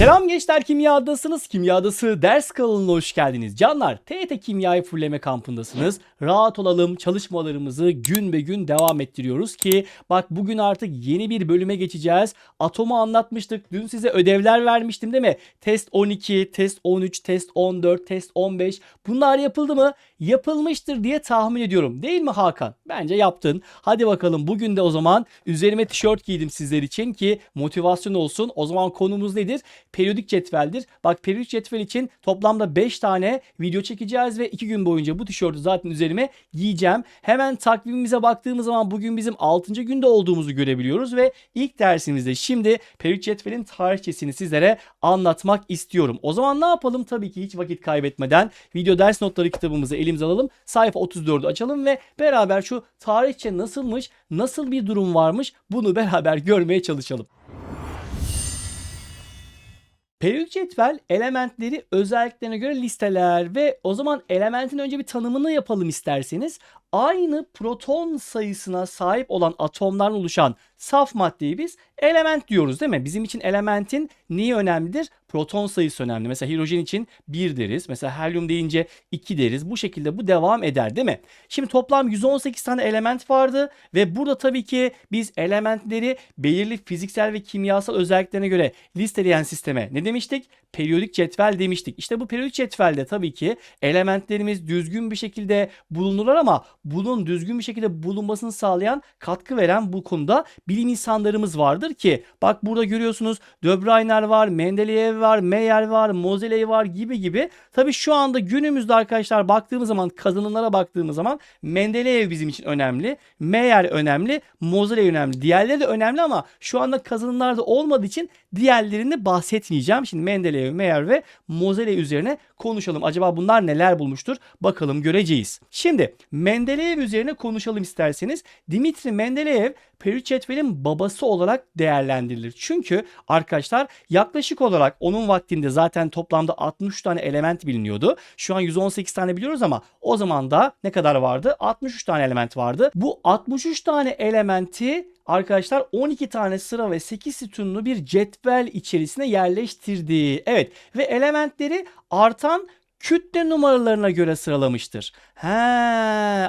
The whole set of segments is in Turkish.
Selam gençler kimyadasınız. Kimyadası ders kanalına hoş geldiniz. Canlar TET Kimyayı Fulleme kampındasınız. Rahat olalım çalışmalarımızı gün be gün devam ettiriyoruz ki bak bugün artık yeni bir bölüme geçeceğiz. Atomu anlatmıştık. Dün size ödevler vermiştim değil mi? Test 12, test 13, test 14, test 15 bunlar yapıldı mı? Yapılmıştır diye tahmin ediyorum. Değil mi Hakan? Bence yaptın. Hadi bakalım bugün de o zaman üzerime tişört giydim sizler için ki motivasyon olsun. O zaman konumuz nedir? Periyodik cetveldir. Bak periyodik cetvel için toplamda 5 tane video çekeceğiz ve 2 gün boyunca bu tişörtü zaten üzerime giyeceğim. Hemen takvimimize baktığımız zaman bugün bizim 6. günde olduğumuzu görebiliyoruz ve ilk dersimizde şimdi periyodik cetvelin tarihçesini sizlere anlatmak istiyorum. O zaman ne yapalım? Tabii ki hiç vakit kaybetmeden video ders notları kitabımızı elimize alalım. Sayfa 34'ü açalım ve beraber şu tarihçe nasılmış, nasıl bir durum varmış bunu beraber görmeye çalışalım. Periyodik cetvel elementleri özelliklerine göre listeler ve o zaman elementin önce bir tanımını yapalım isterseniz. Aynı proton sayısına sahip olan atomlardan oluşan saf maddeyi biz element diyoruz değil mi? Bizim için elementin neyi önemlidir? Proton sayısı önemli. Mesela hidrojen için 1 deriz. Mesela helyum deyince 2 deriz. Bu şekilde bu devam eder değil mi? Şimdi toplam 118 tane element vardı ve burada tabii ki biz elementleri belirli fiziksel ve kimyasal özelliklerine göre listeleyen sisteme ne demiştik? Periyodik cetvel demiştik. İşte bu periyodik cetvelde tabii ki elementlerimiz düzgün bir şekilde bulunurlar ama bunun düzgün bir şekilde bulunmasını sağlayan, katkı veren bu konuda bilim insanlarımız vardır ki bak burada görüyorsunuz De var, Mendeleev var, Meyer var, Moseley var gibi gibi. Tabii şu anda günümüzde arkadaşlar baktığımız zaman kazanımlara baktığımız zaman Mendeleev bizim için önemli. Meyer önemli, Moseley önemli. Diğerleri de önemli ama şu anda kazanımlarda olmadığı için diğerlerini bahsetmeyeceğim. Şimdi Mendeleev, Meyer ve Moseley üzerine konuşalım. Acaba bunlar neler bulmuştur? Bakalım göreceğiz. Şimdi Mendeleev üzerine konuşalım isterseniz. Dimitri Mendeleev cetvelin babası olarak değerlendirilir. Çünkü arkadaşlar yaklaşık olarak onun vaktinde zaten toplamda 63 tane element biliniyordu. Şu an 118 tane biliyoruz ama o zaman da ne kadar vardı? 63 tane element vardı. Bu 63 tane elementi arkadaşlar 12 tane sıra ve 8 sütunlu bir cetvel içerisine yerleştirdi. Evet ve elementleri artan kütle numaralarına göre sıralamıştır. He,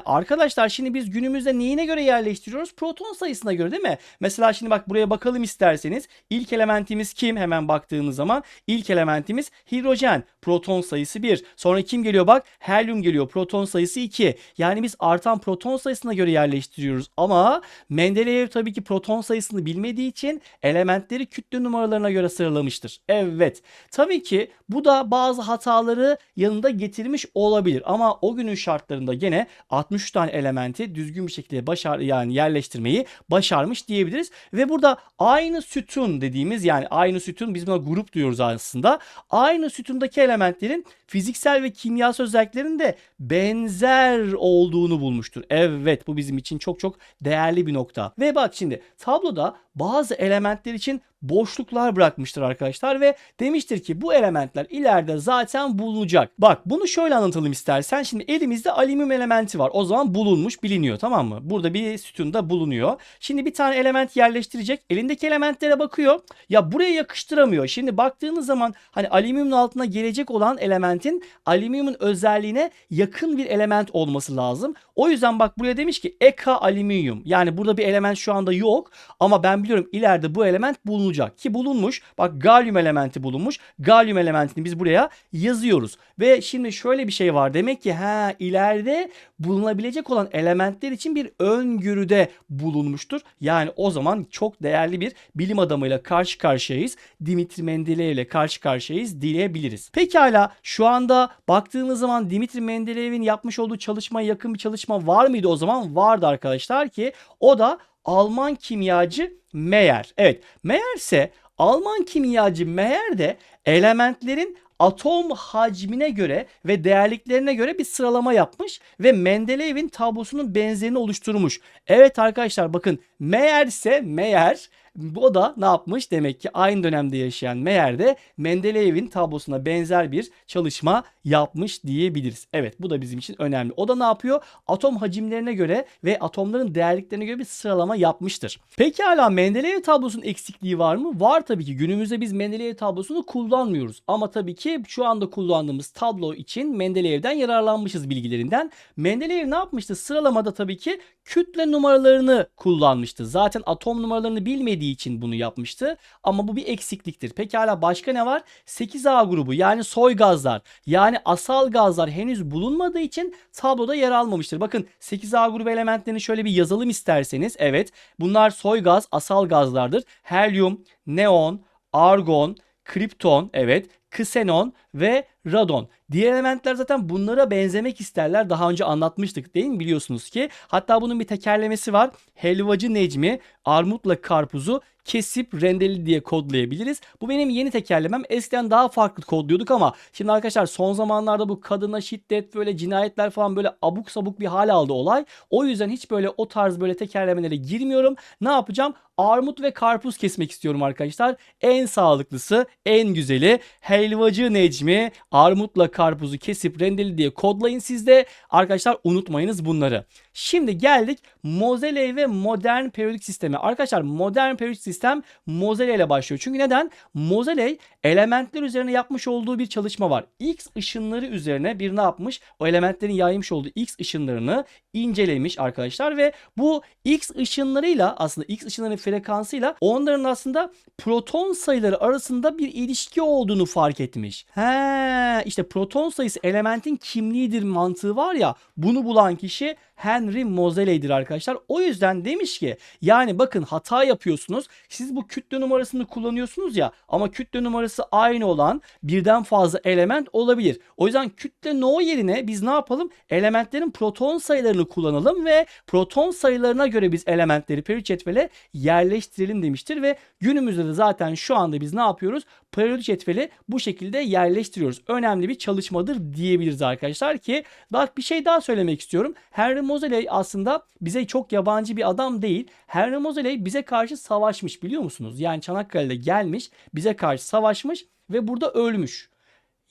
arkadaşlar şimdi biz günümüzde neyine göre yerleştiriyoruz? Proton sayısına göre değil mi? Mesela şimdi bak buraya bakalım isterseniz. İlk elementimiz kim? Hemen baktığımız zaman ilk elementimiz hidrojen. Proton sayısı 1. Sonra kim geliyor bak? Helyum geliyor. Proton sayısı 2. Yani biz artan proton sayısına göre yerleştiriyoruz. Ama Mendeleev tabii ki proton sayısını bilmediği için elementleri kütle numaralarına göre sıralamıştır. Evet. Tabii ki bu da bazı hataları yanında getirmiş olabilir. Ama o günün şartlarında gene 63 tane elementi düzgün bir şekilde başar yani yerleştirmeyi başarmış diyebiliriz. Ve burada aynı sütun dediğimiz yani aynı sütun biz buna grup diyoruz aslında. Aynı sütundaki elementlerin fiziksel ve kimyasal özelliklerinin de benzer olduğunu bulmuştur. Evet bu bizim için çok çok değerli bir nokta. Ve bak şimdi tabloda bazı elementler için boşluklar bırakmıştır arkadaşlar ve demiştir ki bu elementler ileride zaten bulunacak. Bak bunu şöyle anlatalım istersen. Şimdi elimizde alüminyum elementi var. O zaman bulunmuş biliniyor tamam mı? Burada bir sütunda bulunuyor. Şimdi bir tane element yerleştirecek. Elindeki elementlere bakıyor. Ya buraya yakıştıramıyor. Şimdi baktığınız zaman hani alüminyumun altına gelecek olan elementin alüminyumun özelliğine yakın bir element olması lazım. O yüzden bak buraya demiş ki eka alüminyum. Yani burada bir element şu anda yok ama ben biliyorum ileride bu element bulunacak ki bulunmuş. Bak galyum elementi bulunmuş. Galyum elementini biz buraya yazıyoruz. Ve şimdi şöyle bir şey var. Demek ki ha ileride bulunabilecek olan elementler için bir öngörüde bulunmuştur. Yani o zaman çok değerli bir bilim adamıyla karşı karşıyayız. Dimitri Mendeleev ile karşı karşıyayız diyebiliriz. Pekala şu anda baktığımız zaman Dimitri Mendeleev'in yapmış olduğu çalışmaya yakın bir çalışma var mıydı o zaman? Vardı arkadaşlar ki o da Alman kimyacı Meyer. Evet Meyer ise Alman kimyacı Meyer de elementlerin atom hacmine göre ve değerliklerine göre bir sıralama yapmış ve Mendeleev'in tablosunun benzerini oluşturmuş. Evet arkadaşlar bakın Meyer ise Meyer Bu da ne yapmış? Demek ki aynı dönemde yaşayan Meyer de Mendeleyev'in tablosuna benzer bir çalışma yapmış diyebiliriz. Evet bu da bizim için önemli. O da ne yapıyor? Atom hacimlerine göre ve atomların değerliklerine göre bir sıralama yapmıştır. Peki hala Mendeleev tablosunun eksikliği var mı? Var tabii ki. Günümüzde biz Mendeleev tablosunu kullanmıyoruz. Ama tabii ki şu anda kullandığımız tablo için Mendeleyev'den yararlanmışız bilgilerinden. Mendeleev ne yapmıştı? Sıralamada tabii ki kütle numaralarını kullanmıştı. Zaten atom numaralarını bilmediği için bunu yapmıştı. Ama bu bir eksikliktir. Pekala başka ne var? 8A grubu yani soy gazlar yani asal gazlar henüz bulunmadığı için tabloda yer almamıştır. Bakın 8A grubu elementlerini şöyle bir yazalım isterseniz. Evet bunlar soy gaz, asal gazlardır. Helyum, neon, argon, kripton, evet, ksenon ve radon. Diğer elementler zaten bunlara benzemek isterler. Daha önce anlatmıştık değil mi biliyorsunuz ki. Hatta bunun bir tekerlemesi var. Helvacı Necmi armutla karpuzu kesip rendeli diye kodlayabiliriz. Bu benim yeni tekerlemem. Eskiden daha farklı kodluyorduk ama şimdi arkadaşlar son zamanlarda bu kadına şiddet böyle cinayetler falan böyle abuk sabuk bir hal aldı olay. O yüzden hiç böyle o tarz böyle tekerlemelere girmiyorum. Ne yapacağım? Armut ve karpuz kesmek istiyorum arkadaşlar. En sağlıklısı, en güzeli helvacı Necmi armutla karpuzu kesip rendeli diye kodlayın siz de. Arkadaşlar unutmayınız bunları. Şimdi geldik Moseley ve modern periyodik sisteme. Arkadaşlar modern periyodik sistem Moseley ile başlıyor. Çünkü neden? Moseley elementler üzerine yapmış olduğu bir çalışma var. X ışınları üzerine bir ne yapmış? O elementlerin yaymış olduğu X ışınlarını incelemiş arkadaşlar ve bu X ışınlarıyla aslında X ışınlarının frekansıyla onların aslında proton sayıları arasında bir ilişki olduğunu fark etmiş. He, işte proton sayısı elementin kimliğidir mantığı var ya bunu bulan kişi Henry Moseley'dir arkadaşlar. O yüzden demiş ki yani bakın hata yapıyorsunuz. Siz bu kütle numarasını kullanıyorsunuz ya ama kütle numarası aynı olan birden fazla element olabilir. O yüzden kütle no yerine biz ne yapalım? Elementlerin proton sayılarını kullanalım ve proton sayılarına göre biz elementleri periyodik cetvele yerleştirelim demiştir ve günümüzde de zaten şu anda biz ne yapıyoruz? Periyodik cetveli bu şekilde yerleştiriyoruz. Önemli bir çalışmadır diyebiliriz arkadaşlar ki bak bir şey daha söylemek istiyorum. Henry Moseley aslında bize çok yabancı bir adam değil. Henry Moseley bize karşı savaşmış biliyor musunuz? Yani Çanakkale'de gelmiş, bize karşı savaşmış ve burada ölmüş.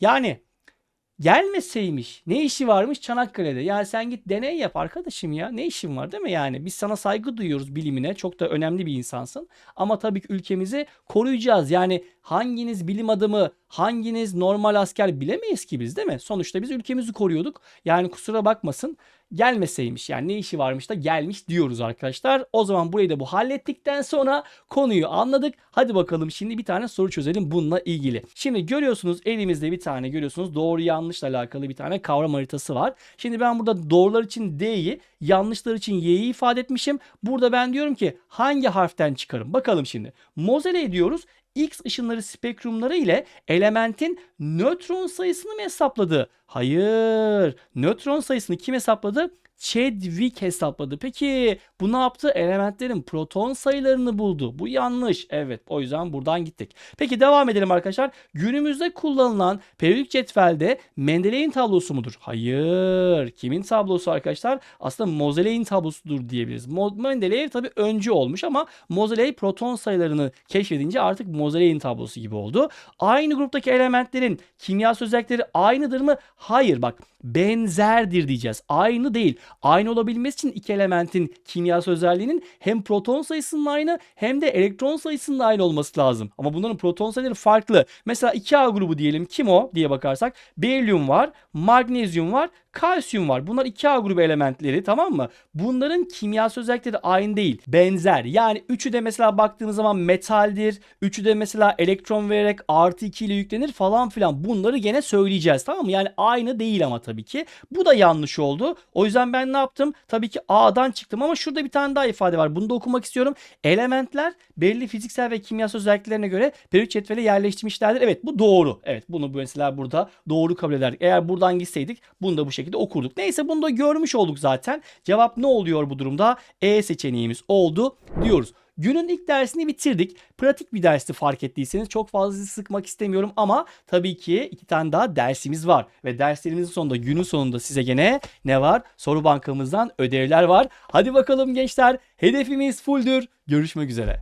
Yani gelmeseymiş ne işi varmış Çanakkale'de? Yani sen git deney yap arkadaşım ya. Ne işin var değil mi yani? Biz sana saygı duyuyoruz bilimine. Çok da önemli bir insansın. Ama tabii ki ülkemizi koruyacağız. Yani hanginiz bilim adamı, hanginiz normal asker bilemeyiz ki biz değil mi? Sonuçta biz ülkemizi koruyorduk. Yani kusura bakmasın gelmeseymiş yani ne işi varmış da gelmiş diyoruz arkadaşlar. O zaman burayı da bu hallettikten sonra konuyu anladık. Hadi bakalım şimdi bir tane soru çözelim bununla ilgili. Şimdi görüyorsunuz elimizde bir tane görüyorsunuz doğru yanlışla alakalı bir tane kavram haritası var. Şimdi ben burada doğrular için D'yi yanlışlar için Y'yi ifade etmişim. Burada ben diyorum ki hangi harften çıkarım? Bakalım şimdi. Moseley diyoruz. X ışınları spektrumları ile elementin nötron sayısını mı hesapladı? Hayır. Nötron sayısını kim hesapladı? Chadwick hesapladı. Peki bu ne yaptı? Elementlerin proton sayılarını buldu. Bu yanlış. Evet o yüzden buradan gittik. Peki devam edelim arkadaşlar. Günümüzde kullanılan periyodik cetvelde Mendeley'in tablosu mudur? Hayır. Kimin tablosu arkadaşlar? Aslında Moseley'in tablosudur diyebiliriz. Mo Mendeleev tabi öncü olmuş ama Moseley proton sayılarını keşfedince artık Moseley'in tablosu gibi oldu. Aynı gruptaki elementlerin kimya özellikleri aynıdır mı? Hayır bak benzerdir diyeceğiz. Aynı değil. Aynı olabilmesi için iki elementin kimyasal özelliğinin hem proton sayısının aynı hem de elektron sayısının aynı olması lazım. Ama bunların proton sayıları farklı. Mesela 2A grubu diyelim. Kim o diye bakarsak berilyum var, magnezyum var, kalsiyum var. Bunlar 2A grubu elementleri tamam mı? Bunların kimyasal özellikleri aynı değil. Benzer. Yani üçü de mesela baktığınız zaman metaldir. Üçü de mesela elektron vererek artı 2 ile yüklenir falan filan. Bunları gene söyleyeceğiz tamam mı? Yani aynı değil ama tabii ki. Bu da yanlış oldu. O yüzden ben ne yaptım? Tabii ki A'dan çıktım ama şurada bir tane daha ifade var. Bunu da okumak istiyorum. Elementler belli fiziksel ve kimyasal özelliklerine göre periyodik cetvele yerleştirmişlerdir. Evet bu doğru. Evet bunu mesela burada doğru kabul ederdik. Eğer buradan gitseydik bunu da bu şekilde okurduk. Neyse bunu da görmüş olduk zaten. Cevap ne oluyor bu durumda? E seçeneğimiz oldu diyoruz. Günün ilk dersini bitirdik. Pratik bir dersti fark ettiyseniz çok fazla sıkmak istemiyorum ama tabii ki iki tane daha dersimiz var. Ve derslerimizin sonunda günün sonunda size gene ne var? Soru bankamızdan ödevler var. Hadi bakalım gençler hedefimiz fulldür. Görüşmek üzere.